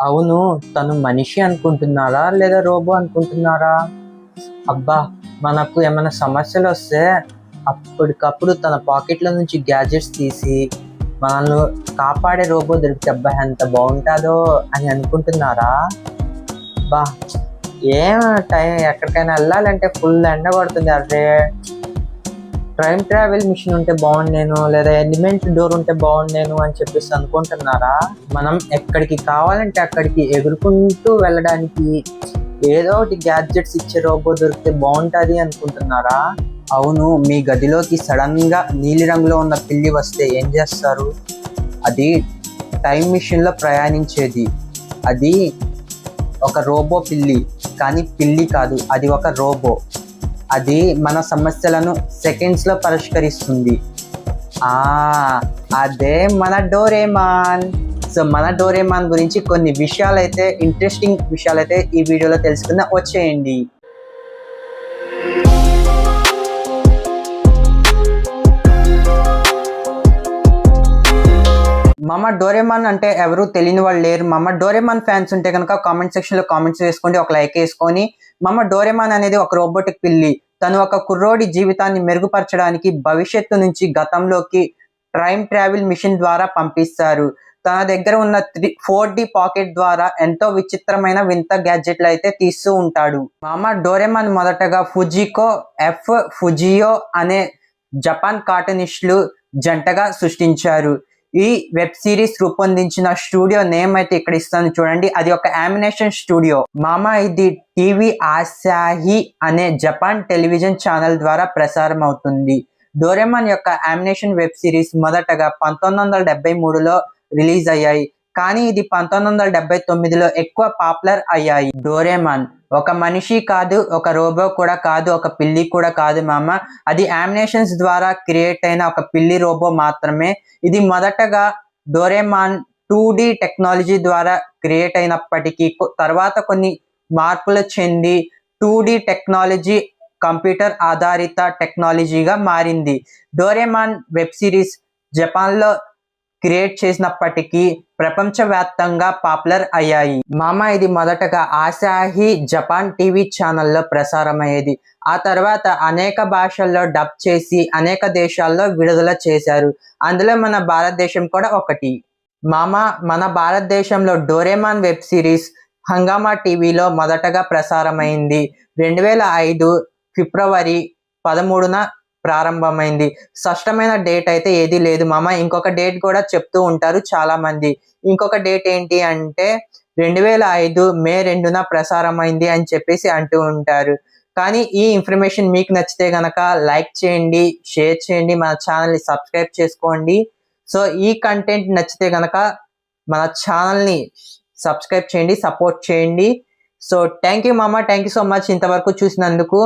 అవును తను మనిషి అనుకుంటున్నారా లేదా రోబో అనుకుంటున్నారా? అబ్బా మనకు ఏమైనా సమస్యలు వస్తే అప్పటికప్పుడు తన పాకెట్లో నుంచి గ్యాజెట్స్ తీసి మనల్ని కాపాడే రోబో దొరికితే అబ్బా ఎంత బాగుంటుందో అని అనుకుంటున్నారా? బా ఏం టైం ఎక్కడికైనా వెళ్ళాలంటే ఫుల్ ఎండ పడుతుంది అరే టైం ట్రావెల్ మిషన్ ఉంటే బాగుండేను లేదా ఎలిమెంట్ డోర్ ఉంటే బాగుండేను అని చెప్పేసి అనుకుంటున్నారా? మనం ఎక్కడికి కావాలంటే అక్కడికి ఎగురుకుంటూ వెళ్ళడానికి ఏదో ఒకటి గ్యాడ్జెట్స్ ఇచ్చే రోబో దొరికితే బాగుంటుంది అనుకుంటున్నారా? అవును మీ గదిలోకి సడన్గా నీలిరంగులో నీలి రంగులో ఉన్న పిల్లి వస్తే ఏం చేస్తారు? అది టైం మిషన్లో ప్రయాణించేది. అది ఒక రోబో పిల్లి కానీ పిల్లి కాదు అది ఒక రోబో. అది మన సమస్యలను సెకండ్స్లో పరిష్కరిస్తుంది. అదే మన డోరేమాన్. సో మన డోరేమాన్ గురించి కొన్ని విషయాలైతే ఇంట్రెస్టింగ్ విషయాలైతే ఈ వీడియోలో తెలుసుకుందాం. వచ్చేయండి. మమ్మ డోరేమాన్ అంటే ఎవరు తెలియని వాళ్ళు లేరు. మమ్మ డోరేమాన్ ఫ్యాన్స్ ఉంటే కనుక కామెంట్ సెక్షన్లో కామెంట్స్ వేసుకోండి ఒక లైక్ వేసుకొని. మమ్మ డోరేమాన్ అనేది ఒక రోబోటిక్ పిల్లి. తను ఒక కుర్రోడి జీవితాన్ని మెరుగుపరచడానికి భవిష్యత్తు నుంచి గతంలోకి టైం ట్రావెల్ మిషన్ ద్వారా పంపిస్తారు. తన దగ్గర ఉన్న త్రీ ఫోర్ డి పాకెట్ ద్వారా ఎంతో విచిత్రమైన వింత గ్యాడ్జెట్లు అయితే తీస్తూ ఉంటాడు. మామ డోరెమాన్ మొదటగా ఫుజికో ఎఫ్ ఫుజియో అనే జపాన్ కార్టూనిస్టులు జంటగా సృష్టించారు. ఈ వెబ్ సిరీస్ రూపొందించిన స్టూడియో నేమ్ అయితే ఇక్కడ ఇస్తాను చూడండి. అది ఒక యామినేషన్ స్టూడియో మామ ఇది టీవీ ఆశాహి అనే జపాన్ టెలివిజన్ ఛానల్ ద్వారా ప్రసారం అవుతుంది. డోరెమాన్ యొక్క యామినేషన్ వెబ్ సిరీస్ మొదటగా పంతొమ్మిది వందల డెబ్బై మూడులో రిలీజ్ అయ్యాయి. కానీ ఇది పంతొమ్మిది వందల డెబ్బై తొమ్మిదిలో ఎక్కువ పాపులర్ అయ్యాయి. డోరేమాన్ ఒక మనిషి కాదు ఒక రోబో కూడా కాదు ఒక పిల్లి కూడా కాదు మామ. అది యామినేషన్స్ ద్వారా క్రియేట్ అయిన ఒక పిల్లి రోబో మాత్రమే. ఇది మొదటగా డోరేమాన్ టూ డి టెక్నాలజీ ద్వారా క్రియేట్ అయినప్పటికీ తర్వాత కొన్ని మార్పులు చెంది టూ డి టెక్నాలజీ కంప్యూటర్ ఆధారిత టెక్నాలజీగా మారింది. డోరేమాన్ వెబ్ సిరీస్ జపాన్లో క్రియేట్ చేసినప్పటికీ ప్రపంచవ్యాప్తంగా పాపులర్ అయ్యాయి. మామ ఇది మొదటగా ఆశాహి జపాన్ టీవీ ఛానల్లో ప్రసారమయ్యేది. ఆ తర్వాత అనేక భాషల్లో డబ్ చేసి అనేక దేశాల్లో విడుదల చేశారు. అందులో మన భారతదేశం కూడా ఒకటి. మామ మన భారతదేశంలో డోరేమాన్ వెబ్ సిరీస్ హంగామా టీవీలో మొదటగా ప్రసారమైంది. రెండు వేల ఐదు ఫిబ్రవరి పదమూడున ప్రారంభమైంది. స్పష్టమైన డేట్ అయితే ఏది లేదు మామ. ఇంకొక డేట్ కూడా చెప్తూ ఉంటారు చాలా మంది ఇంకొక డేట్ ఏంటి అంటే రెండు వేల ఐదు మే రెండున ప్రసారమైంది అని చెప్పేసి అంటూ ఉంటారు. కానీ ఈ ఇన్ఫర్మేషన్ మీకు నచ్చితే గనక లైక్ చేయండి షేర్ చేయండి మన ఛానల్ని సబ్స్క్రైబ్ చేసుకోండి. సో ఈ కంటెంట్ నచ్చితే గనక మన ఛానల్ని సబ్స్క్రైబ్ చేయండి సపోర్ట్ చేయండి. సో థ్యాంక్ యూ మామ. థ్యాంక్ యూ సో మచ్ ఇంతవరకు చూసినందుకు.